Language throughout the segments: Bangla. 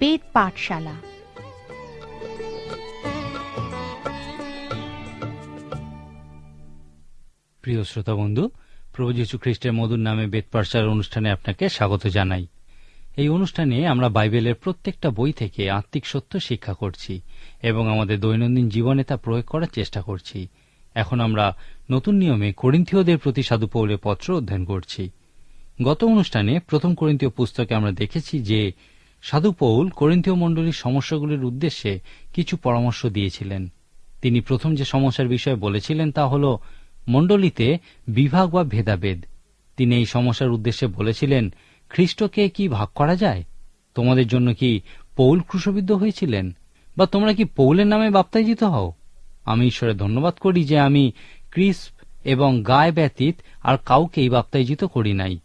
বেদ পাঠশালা। প্রিয় শ্রোতা বন্ধু, প্রভু যীশু খ্রিস্টের মধুর নামে বেদ পাঠশালার অনুষ্ঠানে আপনাকে স্বাগত জানাই। এই অনুষ্ঠানে আমরা বাইবেলের প্রত্যেকটা বই থেকে আত্মিক সত্য শিক্ষা করছি এবং আমাদের দৈনন্দিন জীবনে তা প্রয়োগ করার চেষ্টা করছি। এখন আমরা নতুন নিয়মে করিন্থীয়দের প্রতি সাধু পৌলের পত্র অধ্যয়ন করছি। গত অনুষ্ঠানে প্রথম করিন্থীয় পুস্তকে আমরা দেখেছি যে সাধু পৌল করিন্থীয় মণ্ডলীর সমস্যাগুলির উদ্দেশ্যে কিছু পরামর্শ দিয়েছিলেন। তিনি প্রথম যে সমস্যার বিষয়ে বলেছিলেন তা হল, মণ্ডলীতে বিভাগ বা ভেদাভেদ। তিনি এই সমস্যার উদ্দেশ্যে বলেছিলেন, খ্রিস্টকে কি ভাগ করা যায়? তোমাদের জন্য কি পৌল ক্রুশবিদ্ধ হয়েছিলেন? বা তোমরা কি পৌলের নামে বাপ্তাইজিত হও? আমি ঈশ্বরের ধন্যবাদ করি যে আমি ক্রিস্প এবং গায়ে ব্যতীত আর কাউকেই বাপ্তাইজিত করি নাই।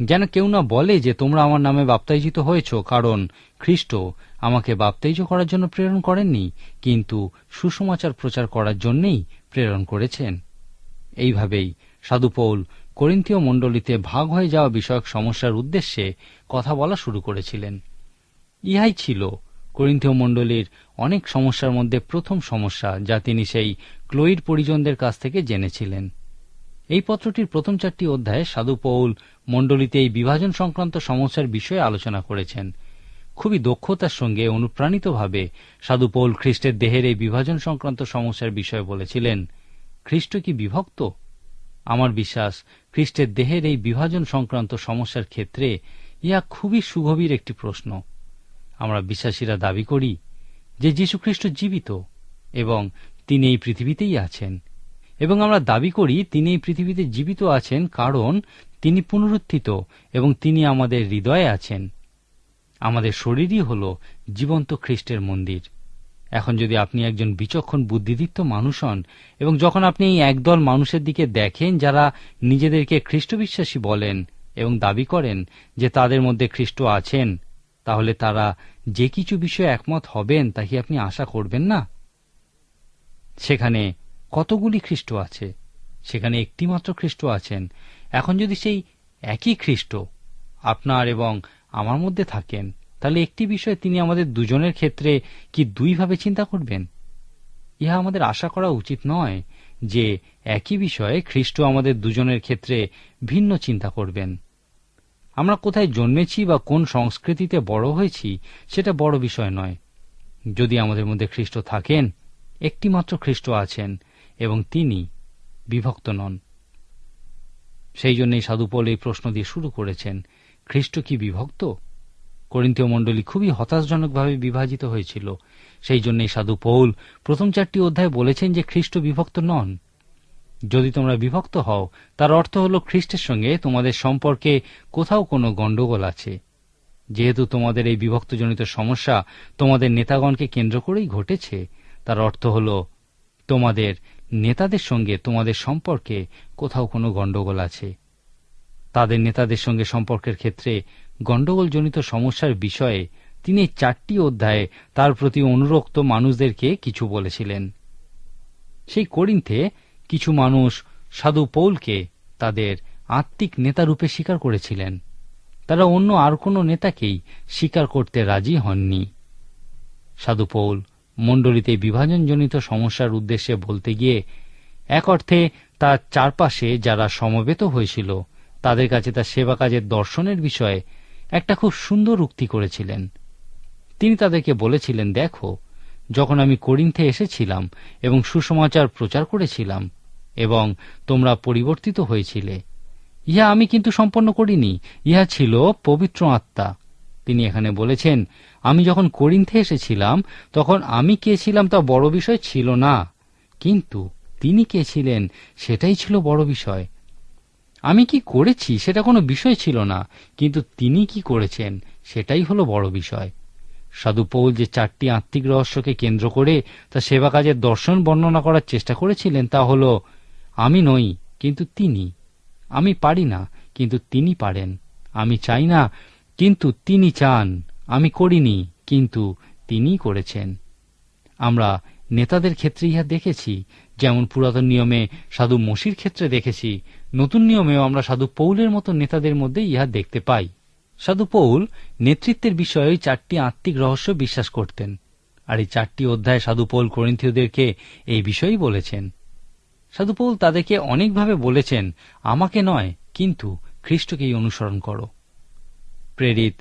যেন কেউ না বলে যে তোমরা আমার নামে বাপ্তাইজিত হয়েছ, কারণ খ্রিস্ট আমাকে বাপ্তাইজ করার জন্য প্রেরণ করেননি, কিন্তু সুসমাচার প্রচার করার জন্যেই প্রেরণ করেছেন। এইভাবেই সাধুপৌল করিন্থীয় মণ্ডলীতে ভাগ হয়ে যাওয়া বিষয়ক সমস্যার উদ্দেশ্যে কথা বলা শুরু করেছিলেন। ইহাই ছিল করিন্থীয় মণ্ডলীর অনেক সমস্যার মধ্যে প্রথম সমস্যা, যা তিনি সেই ক্লোইড পরিজনদের কাছ থেকে জেনেছিলেন। এই পত্রটির প্রথম চারটি অধ্যায়ে সাধু পৌল মণ্ডলীতে এই বিভাজন সংক্রান্ত সমস্যার বিষয়ে আলোচনা করেছেন। খুবই দক্ষতার সঙ্গে অনুপ্রাণিতভাবে সাধু পৌল খ্রিস্টের দেহের এই বিভাজন সংক্রান্ত সমস্যার বিষয়ে বলেছিলেন, খ্রিস্ট কি বিভক্ত? আমার বিশ্বাস, খ্রিস্টের দেহের এই বিভাজন সংক্রান্ত সমস্যার ক্ষেত্রে ইহা খুবই সুগভীর একটি প্রশ্ন। আমরা বিশ্বাসীরা দাবি করি যে যীশুখ্রিস্ট জীবিত এবং তিনি এই পৃথিবীতেই আছেন। এবং আমরা দাবি করি তিনি এই পৃথিবীতে জীবিত আছেন কারণ তিনি পুনরুত্থিত এবং তিনি আমাদের হৃদয়ে আছেন। আমাদের শরীরই হল জীবন্ত খ্রিস্টের মন্দির। এখন যদি আপনি একজন বিচক্ষণ বুদ্ধিদীপ্ত মানুষ হন এবং যখন আপনি এই একদল মানুষের দিকে দেখেন যারা নিজেদেরকে খ্রিস্ট বিশ্বাসী বলেন এবং দাবি করেন যে তাদের মধ্যে খ্রিস্ট আছেন, তাহলে তারা যে কিছু বিষয়ে একমত হবেন তা কি আপনি আশা করবেন না? সেখানে কতগুলি খ্রিস্ট আছে? সেখানে একটিমাত্র খ্রিস্ট আছেন। এখন যদি সেই একই খ্রিস্ট আপনার এবং আমার মধ্যে থাকেন, তাহলে একটি বিষয়ে তিনি আমাদের দুজনের ক্ষেত্রে কি দুইভাবে চিন্তা করবেন? ইহা আমাদের আশা করা উচিত নয় যে একই বিষয়ে খ্রিস্ট আমাদের দুজনের ক্ষেত্রে ভিন্ন চিন্তা করবেন। আমরা কোথায় জন্মেছি বা কোন সংস্কৃতিতে বড় হয়েছি সেটা বড় বিষয় নয়। যদি আমাদের মধ্যে খ্রিস্ট থাকেন, একটিমাত্র খ্রিস্ট আছেন এবং তিনি বিভক্ত নন। সেই জন্যই সাধুপল এই প্রশ্ন দিয়ে শুরু করেছেন, খ্রিস্ট কি বিভক্ত? করিন্তীয় মণ্ডলী খুবই হতাশজনকভাবে বিভাজিত হয়েছিল। সেই জন্যই সাধু পৌল প্রথম চারটি অধ্যায় বলেছেন যে খ্রিস্ট বিভক্ত নন। যদি তোমরা বিভক্ত হও, তার অর্থ হল খ্রিস্টের সঙ্গে তোমাদের সম্পর্কে কোথাও কোনো গণ্ডগোল আছে। যেহেতু তোমাদের এই বিভক্তজনিত সমস্যা তোমাদের নেতাগণকে কেন্দ্র করেই ঘটেছে, তার অর্থ হল তোমাদের নেতাদের সঙ্গে তোমাদের সম্পর্কে কোথাও কোনো গণ্ডগোল আছে? তাদের নেতাদের সঙ্গে সম্পর্কের ক্ষেত্রে গণ্ডগোলজনিত সমস্যার বিষয়ে তিনি চারটি অধ্যায়ে তার প্রতি অনুরক্ত মানুষদেরকে কিছু বলেছিলেন। সেই করিন্থে কিছু মানুষ সাধু পৌলকে তাদের আত্মিক নেতারূপে স্বীকার করেছিলেন। তারা অন্য আর কোনো নেতাকেই স্বীকার করতে রাজি হননি। সাধু পৌল মণ্ডলীতে বিভাজনজনিত সমস্যার উদ্দেশ্যে বলতে গিয়ে, এক অর্থে তার চারপাশে যারা সমবেত হয়েছিল, তাদের কাছে তার সেবা কাজের দর্শনের বিষয়ে একটা খুব সুন্দর উক্তি করেছিলেন। তিনি তাদেরকে বলেছিলেন, দেখো, যখন আমি করিন্থে এসেছিলাম এবং সুসমাচার প্রচার করেছিলাম এবং তোমরা পরিবর্তিত হয়েছিলে, ইহা আমি কিন্তু সম্পন্ন করিনি, ইহা ছিল পবিত্র আত্মা। তিনি এখানে বলেছেন, আমি যখন করিন্থে এসেছিলাম, তখন আমি কে ছিলাম তা বড় বিষয় ছিল না। কিন্তু তিনি কে ছিলেন, সেটাই ছিল বড় বিষয়। আমি কি করেছি, সেটা কোনো বিষয় ছিল না, কিন্তু তিনি কি করেছেন, সেটাই হলো বড় বিষয়। সাধু পৌল যে চারটি আত্মিক রহস্যকে কেন্দ্র করে তা সেবা কাজের দর্শন বর্ণনা করার চেষ্টা করেছিলেন তা হল, আমি নই, কিন্তু তিনি। আমি পারি না, কিন্তু তিনি পারেন। আমি চাই না কিন্তু তিনি চান, আমি করিনি, কিন্তু তিনিই করেছেন। আমরা নেতাদের ক্ষেত্রে ইহা দেখেছি, যেমন পুরাতন নিয়মে সাধু মসির ক্ষেত্রে দেখেছি, নতুন নিয়মেও আমরা সাধু পৌলের মতো নেতাদের মধ্যে ইহা দেখতে পাই। সাধু পৌল নেতৃত্বের বিষয়ে চারটি আত্মিক রহস্য বিশ্বাস করতেন, আর এই চারটি অধ্যায় সাধু পৌল করিন্থীয়দেরকে এই বিষয়ই বলেছেন। সাধু পৌল তাদেরকে অনেকভাবে বলেছেন, আমাকে নয়, কিন্তু খ্রিস্টকেই অনুসরণ করো। প্রেরিত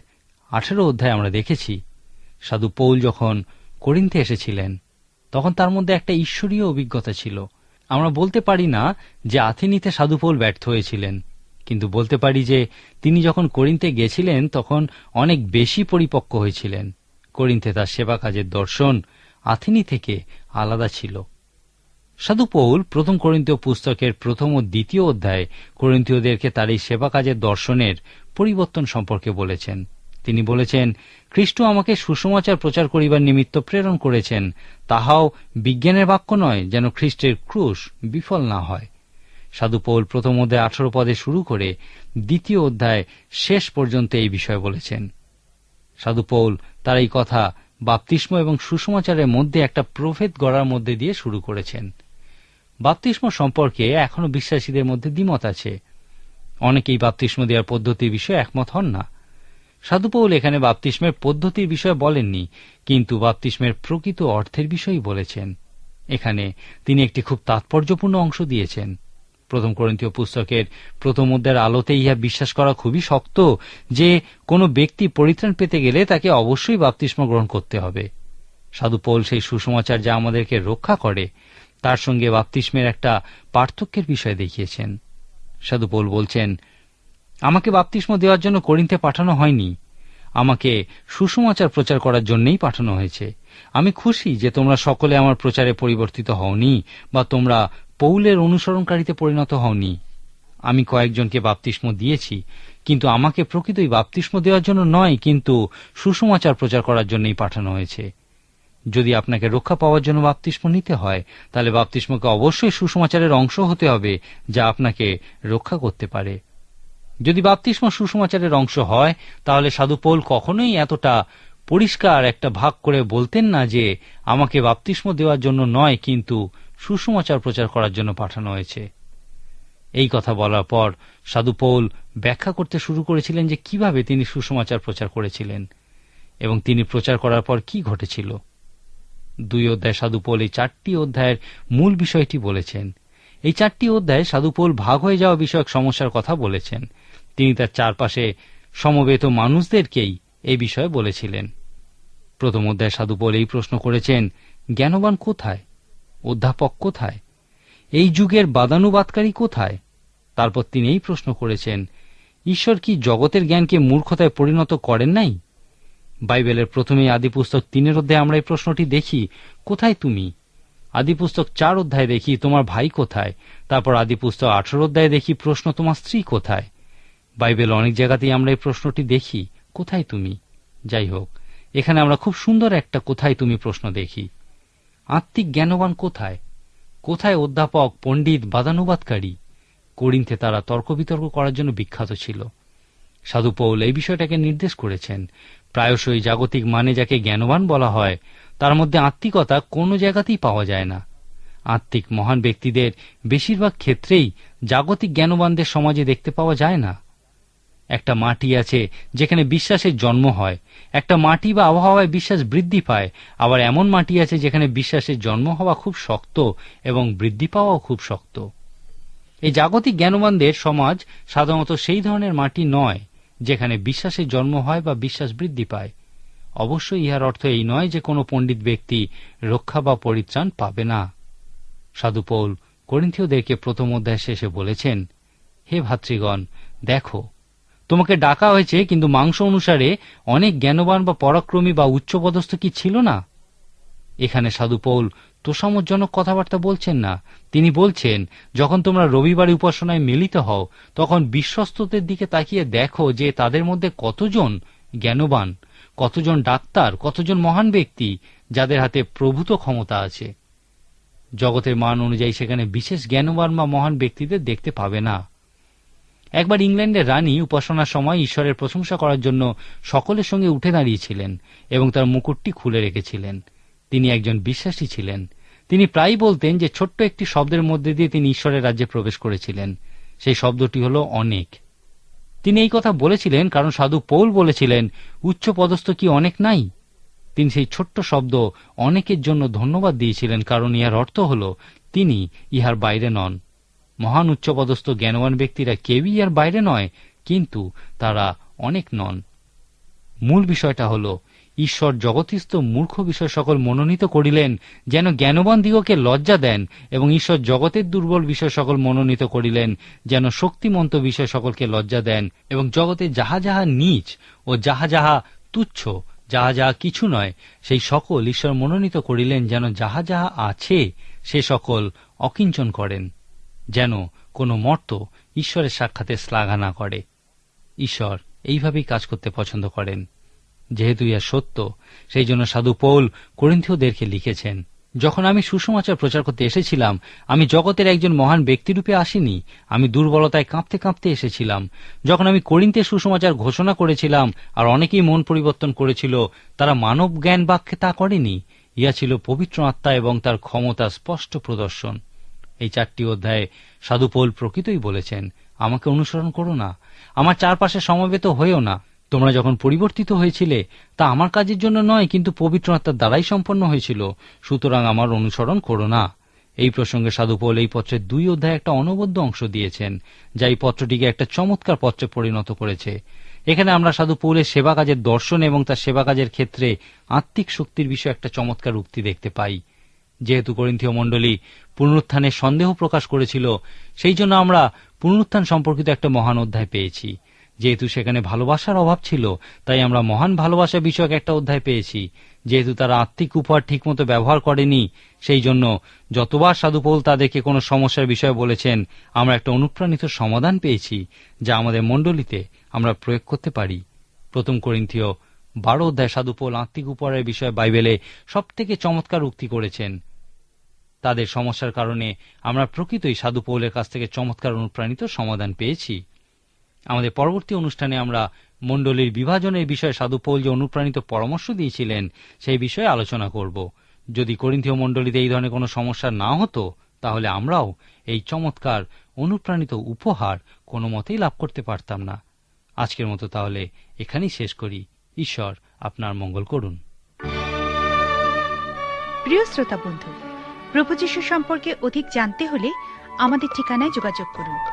আঠেরো অধ্যায় আমরা দেখেছি, সাধু পৌল যখন করিন্থে এসেছিলেন, তখন তার মধ্যে একটা ঈশ্বরীয় অভিজ্ঞতা ছিল। আমরা বলতে পারি না যে আথেনিতে সাধু পৌল ব্যর্থ হয়েছিলেন, কিন্তু বলতে পারি যে তিনি যখন করিন্তে গেছিলেন, তখন অনেক বেশি পরিপক্ক হয়েছিলেন। করিন্তে তার সেবা কাজের দর্শন আথেনি থেকে আলাদা ছিল। সাধু পৌল প্রথম করিন্তীয় পুস্তকের প্রথম ও দ্বিতীয় অধ্যায়ে করিন্তীয়দেরকে তার এই সেবা কাজের দর্শনের পরিবর্তন সম্পর্কে বলেছেন। তিনি বলেছেন, খ্রিস্ট আমাকে সুসমাচার প্রচার করিবার নিমিত্ত প্রেরণ করেছেন। তাহাও বিজ্ঞানের বাক্য নয় যেন খ্রিস্টের ক্রুশ বিফল না হয়। সাধু পৌল প্রথম অধ্যায় আঠারো পদে শুরু করে দ্বিতীয় অধ্যায় শেষ পর্যন্ত এই বিষয় বলেছেন। সাধু পৌল তার এই কথা বাপ্তিস্ম এবং সুসমাচারের মধ্যে একটা প্রভেদ গড়ার মধ্যে দিয়ে শুরু করেছেন। বাপ্তিস্ম সম্পর্কে এখনও বিশ্বাসীদের মধ্যে দ্বিমত আছে। অনেকেই বাপ্তিস্ম দেওয়ার পদ্ধতির বিষয়ে একমত হন না। সাধুপৌল এখানে বাপ্তিস্মের পদ্ধতির বিষয়ে বলেননি, কিন্তু বাপ্তিস্মের প্রকৃত অর্থের বিষয়ই বলেছেন। এখানে তিনি একটি খুব তাৎপর্যপূর্ণ অংশ দিয়েছেন। প্রথম করন্তীয় পুস্তকের প্রথম অধ্যায়ের আলোতে ইহা বিশ্বাস করা খুবই শক্ত যে কোনো ব্যক্তি পরিত্রাণ পেতে গেলে তাকে অবশ্যই বাপ্তিস্ম গ্রহণ করতে হবে। সাধু পৌল সেই সুসমাচার যা আমাদেরকে রক্ষা করে, তার সঙ্গে বাপ্তিস্মের একটা পার্থক্যের বিষয় দেখিয়েছেন। সাধু পৌল বলছেন, আমাকে বাপ্তিস্ম দেওয়ার জন্য করিন্তে পাঠানো হয়নি। আমাকে সুসমাচার প্রচার করার জন্যই পাঠানো হয়েছে। আমি খুশি যে তোমরা সকলে আমার প্রচারে পরিবর্তিত হওনি বা তোমরা পৌলের অনুসরণকারীতে পরিণত হওনি। আমি কয়েকজনকে বাপ্তিস্ম দিয়েছি, কিন্তু আমাকে প্রকৃতই বাপ্তিস্ম দেওয়ার জন্য নয়, কিন্তু সুসমাচার প্রচার করার জন্যই পাঠানো হয়েছে। যদি আপনাকে রক্ষা পাওয়ার জন্য বাপ্তিস্ম নিতে হয়, তাহলে বাপ্তিস্মকে অবশ্যই সুসমাচারের অংশ হতে হবে, যা আপনাকে রক্ষা করতে পারে। যদি বাপ্তিস্ম সুসমাচারের অংশ হয়, তাহলে সাধু পৌল কখনোই এতটা পরিষ্কার একটা ভাগ করে বলতেন না যে, আমাকে বাপ্তিস্ম দেওয়ার জন্য নয়, কিন্তু সুসমাচার প্রচার করার জন্য পাঠানো হয়েছে। এই কথা বলার পর সাধু পৌল ব্যাখ্যা করতে শুরু করেছিলেন যে কীভাবে তিনি সুসমাচার প্রচার করেছিলেন, এবং তিনি প্রচার করার পর কি ঘটেছিল। দুই অধ্যায় সাধু পৌল এই চারটি অধ্যায়ের মূল বিষয়টি বলেছেন। এই চারটি অধ্যায়ে সাধু পৌল ভাগ হয়ে যাওয়া বিষয়ক সমস্যার কথা বলেছেন। তিনি তার চারপাশে সমবেত মানুষদেরকেই এই বিষয়ে বলেছিলেন। প্রথম অধ্যায় সাধু পৌল এই প্রশ্ন করেছেন, জ্ঞানবান কোথায়? অধ্যাপক কোথায়? এই যুগের বাদানুবাদকারী কোথায়? তারপর তিনি এই প্রশ্ন করেছেন, ঈশ্বর কি জগতের জ্ঞানকে মূর্খতায় পরিণত করেন নাই? বাইবেলের প্রথমেই আদিপুস্তক তিনের অধ্যায়ে আমরা এই প্রশ্নটি দেখি, কোথায় তুমি? আদিপুস্তক চার অধ্যায়ে দেখি, তোমার ভাই কোথায়? তারপর আদিপুস্তক আঠারো অধ্যায়ে দেখি, প্রশ্ন, তোমার স্ত্রী কোথায়? বাইবেল অনেক জায়গাতেই আমরা এই প্রশ্নটি দেখি, কোথায় তুমি? যাই হোক, এখানে আমরা খুব সুন্দর একটা কোথায় তুমি প্রশ্ন দেখি। আত্মিক জ্ঞানবান কোথায়? কোথায় অধ্যাপক, পণ্ডিত, বাদানুবাদকারী? করিন্থে তারা তর্ক বিতর্ক করার জন্য বিখ্যাত ছিল। সাধু পৌল এই বিষয়টাকে নির্দেশ করেছেন। প্রায়শই জাগতিক মানে যাকে জ্ঞানবান বলা হয়, তার মধ্যে আত্মিকতা কোনো জায়গাতেই পাওয়া যায় না। আত্মিক মহান ব্যক্তিদের বেশিরভাগ ক্ষেত্রেই জাগতিক জ্ঞানবানদের সমাজে দেখতে পাওয়া যায় না। একটা মাটি আছে যেখানে বিশ্বাসের জন্ম হয়, একটা মাটি বা আবহাওয়ায় বিশ্বাস বৃদ্ধি পায়, আবার এমন মাটি আছে যেখানে বিশ্বাসের জন্ম হওয়া খুব শক্ত এবং বৃদ্ধি পাওয়াও খুব শক্ত। এই জাগতিক জ্ঞানবানদের সমাজ সাধারণত সেই ধরনের মাটি নয়। যেখানে বিশ্বাসের জন্ম হয় বা বিশ্বাস বৃদ্ধি পায়। অবশ্যই ইহার অর্থ এই নয় যে কোনো পণ্ডিত ব্যক্তি রক্ষা বা পরিত্রাণ পাবে না। সাধুপৌল করিন্থীয়দেরকে প্রথম অধ্যায় শেষে বলেছেন, হে ভাতৃগণ, দেখো, তোমাকে ডাকা হয়েছে, কিন্তু মাংস অনুসারে অনেক জ্ঞানবান বা পরাক্রমী বা উচ্চপদস্থ কি ছিল না? এখানে সাধু পৌল তোষামজনক কথাবার্তা বলছেন না। তিনি বলছেন, যখন তোমরা রবিবারে উপাসনায় মিলিত হও, তখন বিশ্বস্তদের দিকে তাকিয়ে দেখো যে তাদের মধ্যে কতজন জ্ঞানবান, কতজন ডাক্তার, কতজন মহান ব্যক্তি, যাদের হাতে প্রভূত ক্ষমতা আছে। জগতের মান অনুযায়ী সেখানে বিশেষ জ্ঞানবান বা মহান ব্যক্তিদের দেখতে পাবে না। একবার ইংল্যান্ডের রানী উপাসনার সময় ঈশ্বরের প্রশংসা করার জন্য সকলের সঙ্গে উঠে দাঁড়িয়েছিলেন এবং তার মুকুটটি খুলে রেখেছিলেন। তিনি একজন বিশ্বাসী ছিলেন। তিনি প্রায়ই বলতেন যে ছোট্ট একটি শব্দের মধ্যে দিয়ে তিনি ঈশ্বরের রাজ্যে প্রবেশ করেছিলেন। সেই শব্দটি হল অনেক। তিনি এই কথা বলেছিলেন কারণ সাধু পৌল বলেছিলেন, উচ্চ পদস্থ কি অনেক নাই? তিনি সেই ছোট্ট শব্দ অনেকের জন্য ধন্যবাদ দিয়েছিলেন কারণ ইহার অর্থ হল, তিনি ইহার বাইরে নন। মহান উচ্চপদস্থ জ্ঞানবান ব্যক্তিরা কেউই ইহার বাইরে নয়, কিন্তু তারা অনেক নন। মূল বিষয়টা হল ঈশ্বর জগতিস্থ মূর্খ বিষয় সকল মনোনীত করিলেন, যেন জ্ঞানবান দিগকে লজ্জা দেন এবং ঈশ্বর জগতের দুর্বল বিষয় সকল মনোনীত করিলেন, যেন শক্তিমন্ত বিষয় সকলকে লজ্জা দেন এবং জগতে যাহা যাহা নীচ ও যাহা যাহা তুচ্ছ, যাহা যাহা কিছু নয়, সেই সকল ঈশ্বর মনোনীত করিলেন, যেন যাহা যাহা আছে, সে সকল অকিঞ্চন করেন, যেন কোনো মর্ত ঈশ্বরের সাক্ষাতে শ্লাঘা না করে। ঈশ্বর এইভাবেই কাজ করতে পছন্দ করেন। যেহেতু ইহা সত্য, সেই জন্য সাধু পৌল করিন্থীয়দেরকে লিখেছেন, যখন আমি সুসমাচার প্রচার করতে এসেছিলাম, আমি জগতের একজন মহান ব্যক্তিরূপে আসিনি, আমি দুর্বলতায় কাঁপতে কাঁপতে এসেছিলাম। যখন আমি করিন্তে সুসমাচার ঘোষণা করেছিলাম, আর অনেকেই মন পরিবর্তন করেছিল, তারা মানব জ্ঞান বাক্যে তা করেনি। ইয়া ছিল পবিত্র আত্মা এবং তার ক্ষমতা স্পষ্ট প্রদর্শন। এই চারটি অধ্যায়ে সাধু পৌল প্রকৃতই বলেছেন, আমাকে অনুসরণ করো না। আমার চারপাশে সমবেত হয়েও না। তোমরা যখন পরিবর্তিত হয়েছিলে, তা আমার কাজের জন্য নয়, কিন্তু পবিত্র আত্মার দ্বারাই সম্পন্ন হয়েছিল। সুতরাং আমার অনুসরণ করো না। এই প্রসঙ্গে সাধু পৌল এই পত্রের দুই অধ্যায়ে একটা অনবদ্য অংশ দিয়েছেন, যা এই পত্রটিকে একটা চমৎকার পত্রে পরিণত করেছে। এখানে আমরা সাধু পৌলের সেবা কাজের দর্শন এবং তার সেবা কাজের ক্ষেত্রে আত্মিক শক্তির বিষয়ে একটা চমৎকার উক্তি দেখতে পাই। যেহেতু করিন্থীয় মণ্ডলী পুনরুত্থানের সন্দেহ প্রকাশ করেছিল, সেই জন্য আমরা পুনরুত্থান সম্পর্কিত একটা মহান অধ্যায় পেয়েছি। যেহেতু সেখানে ভালোবাসার অভাব ছিল, তাই আমরা মহান ভালোবাসা বিষয়ক একটা অধ্যায় পেয়েছি। যেহেতু তারা আত্মিক উপহার ঠিকমতো ব্যবহার করেনি, সেই জন্য যতবার সাধুপৌল তাদেরকে কোনো সমস্যার বিষয়ে বলেছেন, আমরা একটা অনুপ্রাণিত সমাধান পেয়েছি, যা আমাদের মণ্ডলীতে আমরা প্রয়োগ করতে পারি। প্রথম করিন্থীয় বারো অধ্যায় সাধুপৌল আত্মিক উপহারের বিষয়ে বাইবেলে সব থেকে চমৎকার উক্তি করেছেন। তাদের সমস্যার কারণে আমরা প্রকৃতই সাধু পৌলের কাছ থেকে চমৎকার অনুপ্রাণিত সমাধান পেয়েছি। আমাদের পরবর্তী অনুষ্ঠানে আমরা মণ্ডলীর বিভাজনের বিষয়ে সাধু পৌল যে অনুপ্রাণিত পরামর্শ দিয়েছিলেন, সেই বিষয়ে আলোচনা করব। যদি করিন্থীয় মণ্ডলীতে এই ধরনের কোনো সমস্যা না হতো, তাহলে আমরাও এই চমৎকার অনুপ্রাণিত উপহার কোনো মতেই লাভ করতে পারতাম না। আজকের মতো তাহলে এখানেই শেষ করি। ঈশ্বর আপনার মঙ্গল করুন। প্রিয় শ্রোতা বন্ধু, প্রভু সম্পর্কে অধিক জানতে হলে আমাদের ঠিকানায় যোগাযোগ করুন।